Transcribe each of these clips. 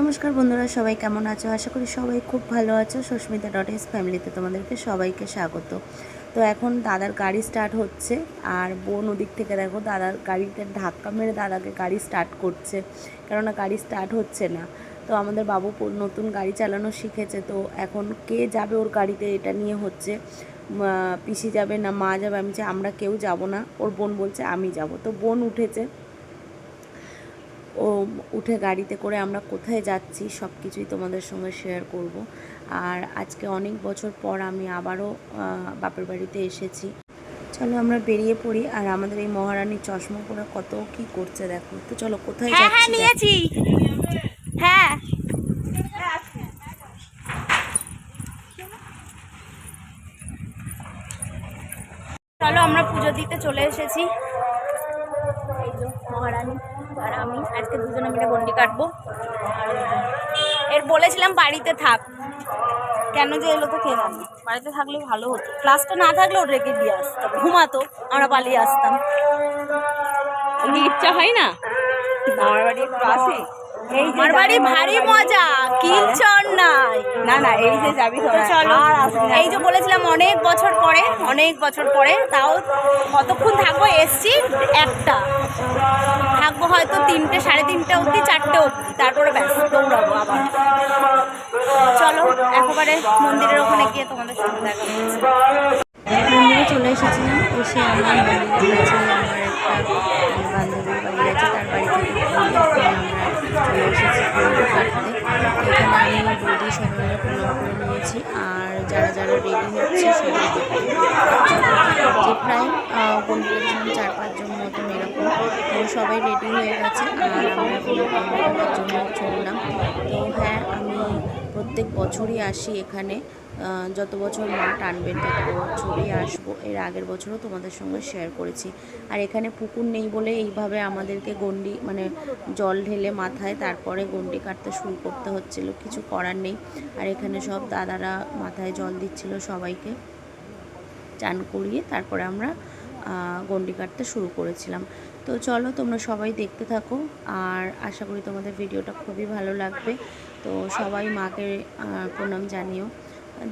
নমস্কার বন্ধুরা, সবাই কেমন আছো? আশা করি সবাই খুব ভালো আছো। সুস্মিতা ডট এস ফ্যামিলিতে তোমাদেরকে সবাইকে স্বাগত। তো এখন দাদার গাড়ি স্টার্ট হচ্ছে, আর বোন ওদিক থেকে দেখো, দাদার গাড়িতে ধাক্কা মেরে দাদাকে গাড়ি স্টার্ট করছে। কেননা গাড়ি স্টার্ট হচ্ছে না। তো আমাদের বাবু নতুন গাড়ি চালানো শিখেছে, তো এখন কে যাবে ওর গাড়িতে? এটা নিয়ে হচ্ছে পিসি যাবে না, মা যাবে? আমি যে আমরা কেউ যাব না, ওর বোন বলছে আমি যাব। তো বোন উঠেছে ও উঠে গাড়িতে করে আমরা কোথায় যাচ্ছি সব কিছুই তোমাদের সঙ্গে শেয়ার করব। আর আজকে অনেক বছর পর আমি আবারও বাপের বাড়িতে এসেছি। চলো আমরা বেরিয়ে পড়ি আর আমাদের এই মহারানীর চশমা পরে কত কি করছে দেখো। তো চলো কোথায় হ্যাঁ হ্যাঁ যাচ্ছি নিয়েছি। হ্যাঁ। চলো আমরা পুজো দিতে চলে এসেছি। মহারানী। আর আমি আজকে দুজনে মিলে গন্ডি কাটবো। এর বলেছিলাম বাড়িতে থাক। কেন যে এলো তো কে জানে? বাড়িতে থাকলে ভালো হতো। ক্লাসটা না থাকলেও রেখে দিয়ে আসতাম। ঘুমাতো আমরা পালিয়ে আসতাম। ইচ্ছা হয় না? আমার বাড়ি একটু আসি আমার বাড়ি ভারী। মজা কিলচর নাই না না এই যে যাবি চলো। এই যে বলেছিলাম অনেক বছর পরে অনেক বছর পরে তাও কতক্ষণ থাকব? এসছি একটা। থাকব হয়তো তিনটে, সাড়ে তিনটে অবধি, চারটে অবধি। তারপরে ব্যাস, দৌড়াবো আবার। চলো, একেবারে মন্দিরের ওখানে গিয়ে তোমাদের সঙ্গে দেখা চলে এসেছিলাম, এসে আমার মন্দিরের কাছে আমার একটা বান্ধবীর বাড়ি আছে তার বাড়ি থেকে ঘুরে এখন আমরা চলে এসেছি পুজো কাটতে এখানে আমি বৌদি সবাই প্রণাম করে নিয়েছি আর যারা যারা রেডি হচ্ছে সবাই যে প্রায় আহ, জন্য চার পাঁচজন মতন এরকম। সবাই রেডি হয়ে গেছে। আর আমরা এখন প্রণাম করার জন্য চললাম তো হ্যাঁ আমি প্রত্যেক বছরই আসি এখানে। যত বছর মা টানবেন তত বছরই আসব। এর আগের বছরও তোমাদের সঙ্গে শেয়ার করেছি। আর এখানে পুকুর নেই বলে এইভাবে আমাদেরকে গন্ডি মানে জল ঢেলে মাথায় তারপরে গন্ডি কাটতে শুরু করতে হচ্ছিল। কিছু করার নেই। আর এখানে সব দাদারা মাথায় জল দিচ্ছিল সবাইকে। চান করিয়ে তারপরে আমরা গন্ডি কাটতে শুরু করেছিলাম। তো চলো তোমরা সবাই দেখতে থাকো। আর আশা করি তোমাদের ভিডিওটা খুবই ভালো লাগবে। তো সবাই মাকে প্রণাম জানিও।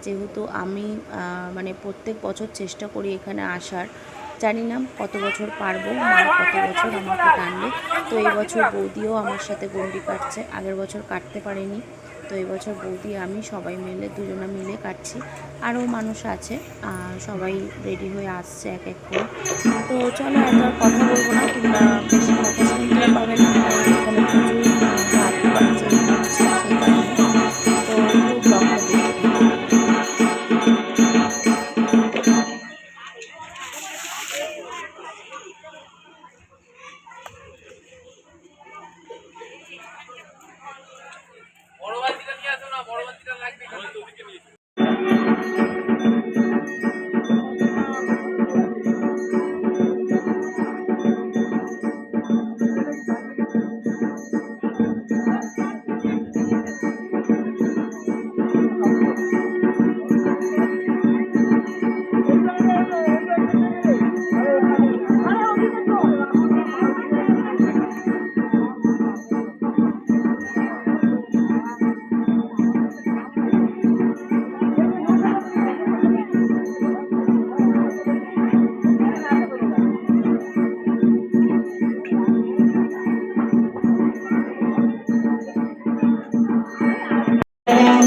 যেহেতু আমি মানে প্রত্যেক বছর চেষ্টা করি এখানে আসার। জানি না কত বছর পারব, মা কত বছর আমাকে টানবে। তো এই বছর বৌদিও আমার সাথে গন্ডি কাটছে। আগের বছর কাটতে পারিনি। তো এই বছর বৌদি, আমি সবাই মিলে, দুজনে মিলে কাটছি। আরও মানুষ আছে সবাই রেডি হয়ে আসছে এক এক করে। তো চলো এত কথা বলব না তোমরা বেশি কথা শুনতে পাবে না।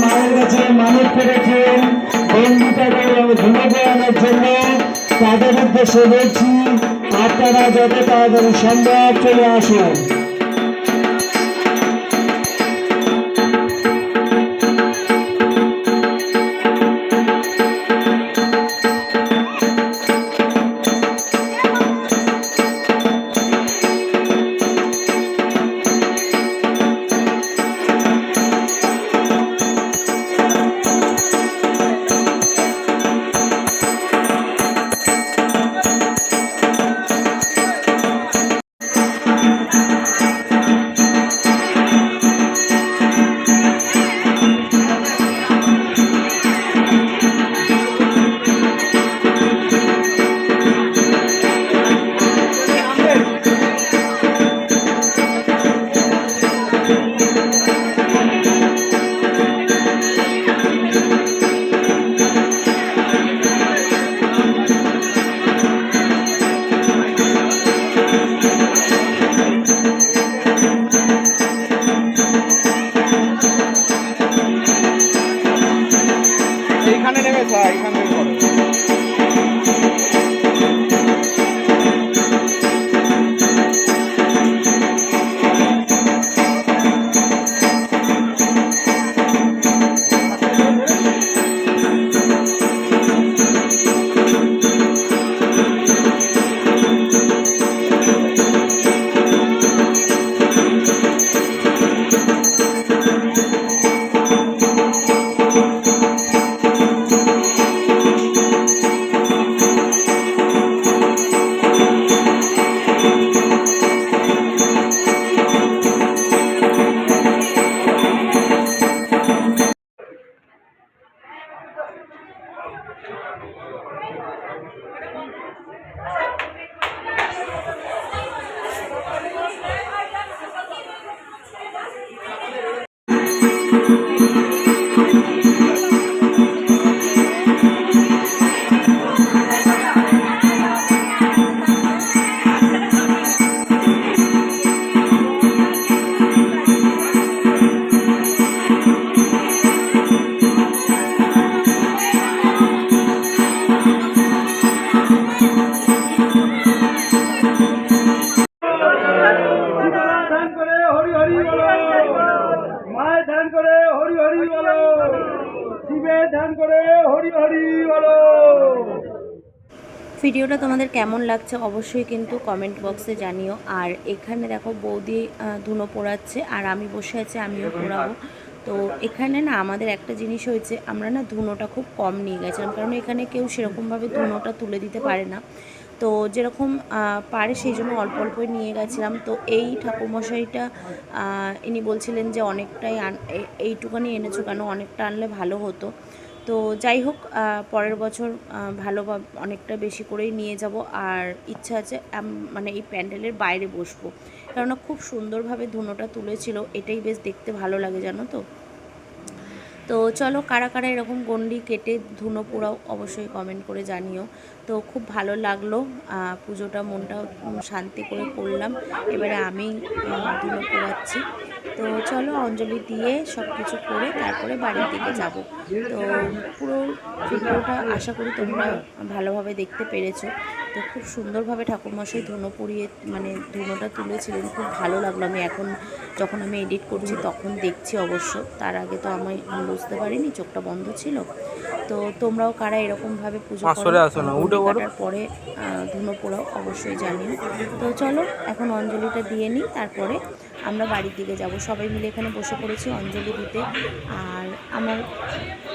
মায়ের কাছে মানুষ করেছেন দেওয়ানোর জন্য তাদের উদ্দেশ্যে বলছি, আপনারা যত তাড়াতাড়ি সম্ভব চলে আসুন। ভিডিওটা তোমাদের কেমন লাগছে অবশ্যই কিন্তু কমেন্ট বক্সে জানিও। আর এখানে দেখো বৌদি ধুনো পোড়াচ্ছে আর আমি বসে আছি আমিও পোড়াবো। তো এখানে না আমাদের একটা জিনিস হয়েছে আমরা না ধুনোটা খুব কম নিয়ে গেছিলাম কারণ এখানে কেউ সেরকমভাবে ধুনোটা তুলে দিতে পারে না। তো যেরকম পারে সেই জন্য অল্প অল্পই নিয়ে গেছিলাম। তো এই ঠাকুরমশাইটা ইনি বলছিলেন যে অনেকটাই আন এইটুকানি এনেছো কেন? অনেকটা আনলে ভালো হতো। তো যাই হোক পরের বছর ভালো অনেকটা বেশি করেই নিয়ে যাব। আর ইচ্ছা আছে মানে এই প্যান্ডেলের বাইরে বসবো। কেননা খুব সুন্দরভাবে ধুনোটা তুলেছিল, এটাই বেশ দেখতে ভালো লাগে, জানো তো? তো চলো, কারা কারা এরকম গন্ডি কেটে ধুনো পোড়াও অবশ্যই কমেন্ট করে জানিও। তো খুব ভালো লাগল পুজোটা মনটা শান্তি করে করলাম। এবারে আমি ধুনো পোড়াচ্ছি। তো চলো অঞ্জলি দিয়ে সব কিছু করে তারপরে বাড়ির দিকে যাব। তো পুরো ভিডিওটা আশা করি তোমরা ভালোভাবে দেখতে পেরেছ। তো খুব সুন্দরভাবে ঠাকুরমশাই ধুনো পুড়িয়ে মানে ধুনোটা তুলেছিলেন, খুব ভালো লাগল। আমি এখন যখন আমি এডিট করছি তখন দেখছি অবশ্য। তার আগে তো আমি বুঝতে পারিনি, চোখটা বন্ধ ছিল। তো তোমরাও কারা এরকমভাবে পুজো করে? আসলে আসো না, উঠে পড়ো। পরে ধুনো পোড়াও অবশ্যই জানিও। তো চলো এখন অঞ্জলিটা দিয়ে নিই তারপরে আমরা বাড়ির দিকে যাব। সবাই মিলে এখানে বসে পড়েছি অঞ্জলি দিতে। আর আমার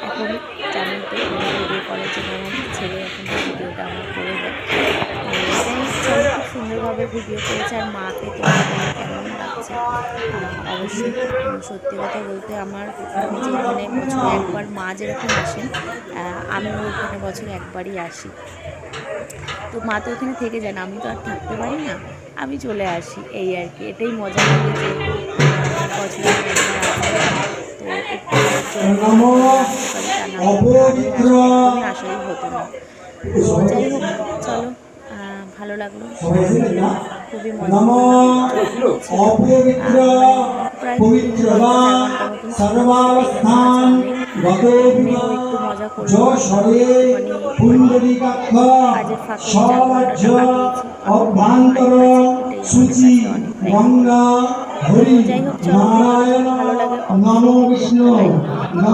এখন জানি তো ভিডিও করার জন্য আমার ছেলে এখন ভিডিওটা আমার করে দেয়। সুন্দরভাবে ভিডিও করেছে আর মাকে তোমার কেমন লাগছে? অবশ্যই সত্যি কথা বলতে আমার এখানে বছরে একবার মা যেরকম আসেন আমিও এখানে বছরে একবারই আসি। তো মা তো এখানে থেকে যান আমি তো আর থাকতে পারি না আমি চলে আসি এই আর কি এটাই মজা লাগে যে বছরে একবার হতো না। যাই হোক চলো। ভালো লাগল। খুবই মজা।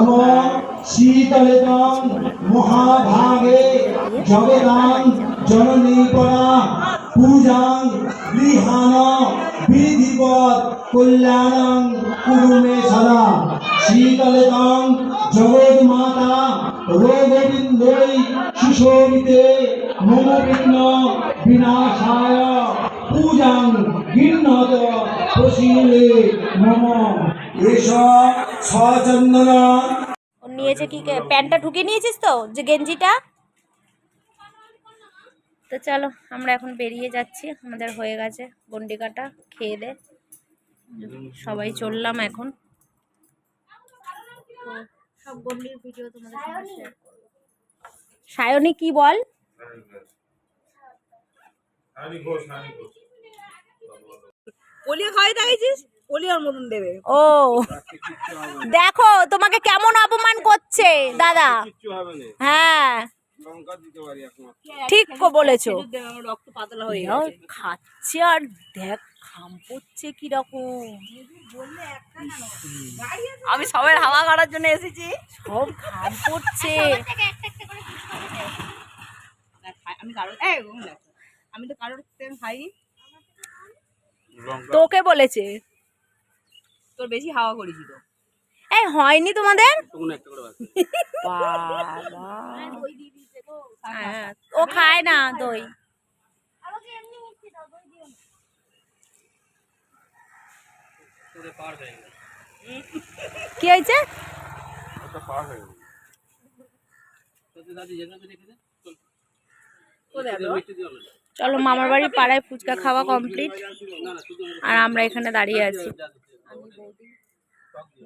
মজা শীতলেতম মহাভাগে জগদাং জননীপরা পূজাং গৃহাণ বিধিবৎ কল্যাণং কুরু মে সদা। শীতলেতং জগন্মাতা রোগবিন্দৈ সুশোভিতে মম বিঘ্ন বিনাশায়। পূজাং গিন্নত প্রসীলে মম এষ সচন্দন নিয়েছে কি? প্যান্টটা ঢুকিয়ে নিয়েছিস তো? যে গেঞ্জিটা? তো চলো আমরা এখন বেরিয়ে যাচ্ছি। আমাদের হয়ে গেছে গন্ডি কাটা খেয়ে দে। সবাই চললাম এখন। তো সব গন্ডির ভিডিও তোমাদের সঙ্গে শেয়ার করব। সায়নী কি বল? পোলিও খাওয়াই দেখাইছিস? কলিয়ার মতন দেবে। ও দেখো তোমাকে কেমন অপমান করছে দাদা। হ্যাঁ। একমাত্র। ঠিক কো বলেছ। হয়ে খাচ্ছে আর দেখ খাম পড়ছে কীরকম। আমি সবাই হাওয়া করার জন্য এসেছি। সব খাম পড়ছে। আমি কারোর ও না। আমি তো কারোর লঙ্কা। তোকে বলেছে। তোর বেশি হাওয়া করেছি তো। এই হয়নি তোমাদের? হ্যাঁ, ও খায় না দই। কি হয়েছে? হয়ে? চলো। মামার বাড়ি পাড়ায় ফুচকা খাওয়া কমপ্লিট আর আমরা এখানে দাঁড়িয়ে আছি।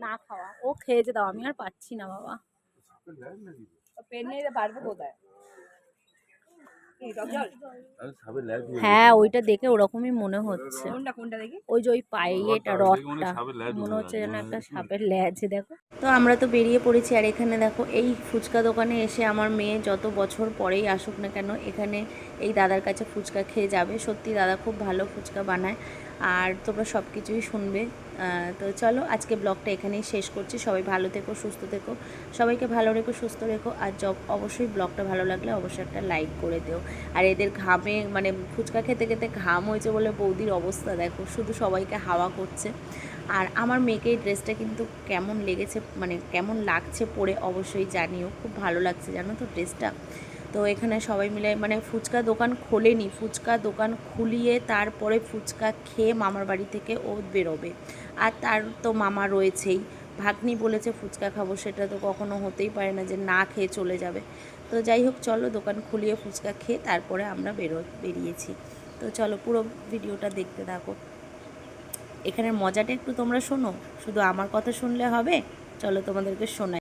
না খাওয়া। ও খেয়েছে দাও আমি আর পাচ্ছি না বাবা? হ্যাঁ ওইটা দেখে ওরকমই মনে হচ্ছে। কোনটা কোনটা দেখি? ওই যে ওই পায়েটা রডটা মনে হচ্ছে যেন একটা সাপের ল্যাজ দেখো। তো আমরা তো বেরিয়ে পড়েছি আর এখানে দেখো এই ফুচকা দোকানে এসে আমার মেয়ে যত বছর পরেই আসুক না কেন এখানে এই দাদার কাছে ফুচকা খেয়ে যাবে। সত্যি দাদা খুব ভালো ফুচকা বানায়। আর তোমরা সব কিছুই শুনবে। তো চলো, আজকে ব্লগটা এখানেই শেষ করছি। সবাই ভালো থেকো, সুস্থ থেকো। সবাইকে ভালো রেখো, সুস্থ রেখো। আর জব, অবশ্যই ব্লগটা ভালো লাগলে অবশ্যই একটা লাইক করে দিও। আর এদের ঘামে মানে ফুচকা খেতে খেতে ঘাম হয়েছে বলে বৌদির অবস্থা, দেখো। শুধু সবাইকে হাওয়া করছে। আর আমার মেয়েকে এই ড্রেসটা কিন্তু কেমন লেগেছে মানে কেমন লাগছে পরে অবশ্যই জানিও। খুব ভালো লাগছে, জানো তো ড্রেসটা? তো এখানে সবাই মিলে মানে ফুচকা দোকান খোলেনি। ফুচকা দোকান খুলিয়ে তারপরে ফুচকা খেয়ে মামার বাড়ি থেকে ও বেরোবে। আর তার তো মামা রয়েছেই। ভাগ্নি বলেছে ফুচকা খাব, সেটা তো কখনো হতেই পারে না যে না খেয়ে চলে যাবে। তো যাই হোক, চলো দোকান খুলিয়ে ফুচকা খেয়ে তারপরে আমরা বেরো, বেরিয়েছি। তো চলো পুরো ভিডিওটা দেখতে থাকো। এখানের মজাটা একটু তোমরা শোনো। শুধু আমার কথা শুনলে হবে? চলো তোমাদেরকে শোনাই।